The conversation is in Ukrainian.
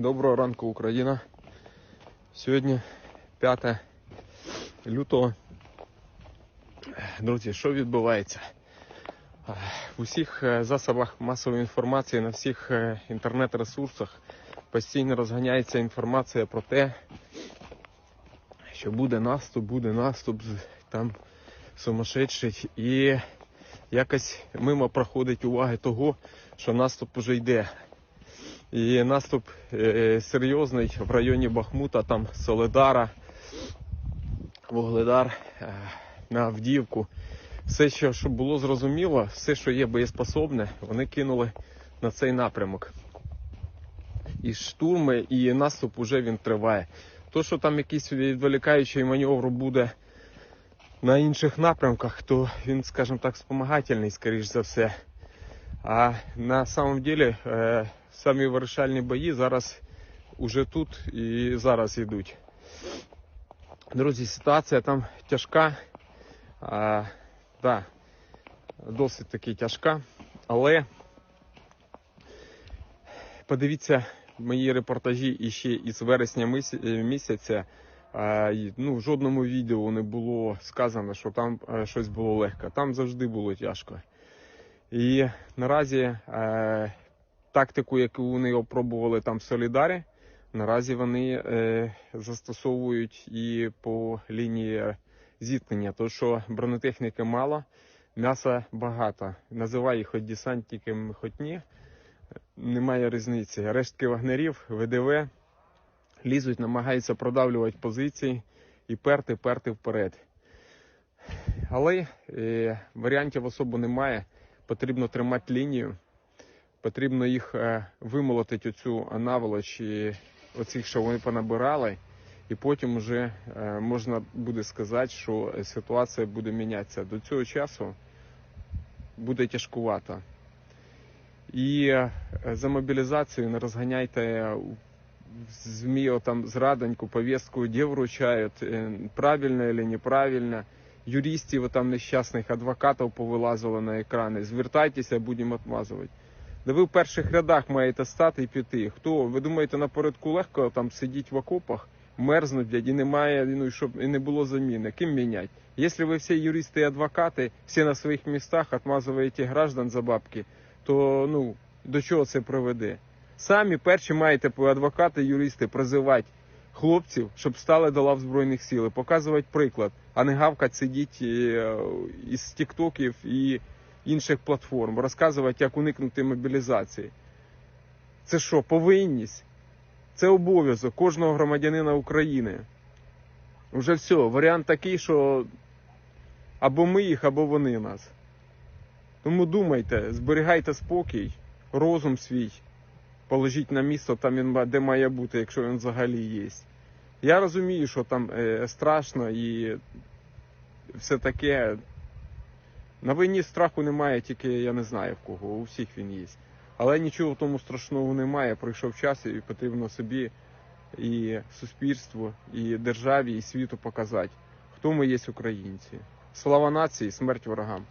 Доброго ранку, Україна. Сьогодні 5 лютого. Друзі, що відбувається? Е, В усіх е, засобах масової інформації, на всіх е, інтернет-ресурсах постійно розганяється інформація про те, що буде наступ, буде наступ, там сумасшедший. І якось мимо проходить уваги того, що наступ уже йде. І наступ е, серйозний в районі Бахмута, там Соледара, Вугледар е, на Авдіївку. Все, що, що було зрозуміло, все, що є боєспособне, вони кинули на цей напрямок. І штурми, і наступ уже він триває. То, що там якийсь відволікаючий маневр буде на інших напрямках, то він, скажімо так, спомагательний, скоріш за все. А на самом деле е, самі вирішальні бої зараз уже тут і зараз йдуть. Друзі, ситуація там тяжка. А, да, досить таки тяжка. Але подивіться мої репортажі іще із вересня е, місяця. А, ну, в жодному відео не було сказано, що там е, щось було легко. Там завжди було тяжко. І наразі е, тактику, яку вони опробували там в Солідарі, наразі вони е, застосовують і по лінії зіткнення. То, що бронетехніки мало, м'яса багато. Називай їх хоч десантниками, хоч ні. Немає різниці. Рештки вагнерів, ВДВ лізуть, намагаються продавлювати позиції і перти, перти вперед. Але е, варіантів особо немає потрібно тримати лінію, потрібно їх е, вимолотити оцю наволоч і оцих, що вони понабирали, і потім вже е, можна буде сказати, що ситуація буде мінятися. До цього часу буде тяжкувато. І е, за мобілізацію не розганяйте ЗМІ там зрадоньку, повістку, де вручають, правильно чи неправильно юристів там нещасних адвокатів повилазило на екрани. Звертайтеся, будемо відмазувати. Да ви в перших рядах маєте стати і піти. Хто? Ви думаєте, напередку легко там сидіть в окопах, мерзнуть, і немає, ну, і щоб і не було заміни. Ким міняти? Якщо ви всі юристи і адвокати, всі на своїх містах відмазуєте граждан за бабки, то ну, до чого це приведе? Самі перші маєте адвокати, юристи призивати хлопців, щоб стали до лав Збройних сил, і показувати приклад, а не гавкати сидіть е, із тіктоків і інших платформ, розказувати, як уникнути мобілізації. Це що, повинність? Це обов'язок кожного громадянина України. Уже все, варіант такий, що або ми їх, або вони нас. Тому думайте, зберігайте спокій, розум свій, положіть на місце там він де має бути, якщо він взагалі є. Я розумію, що там е, страшно і все таке. На війні страху немає, тільки я не знаю в кого, у всіх він є. Але нічого в тому страшного немає. Пройшов час і потрібно собі і суспільству, і державі, і світу показати, хто ми є українці. Слава нації, смерть ворогам.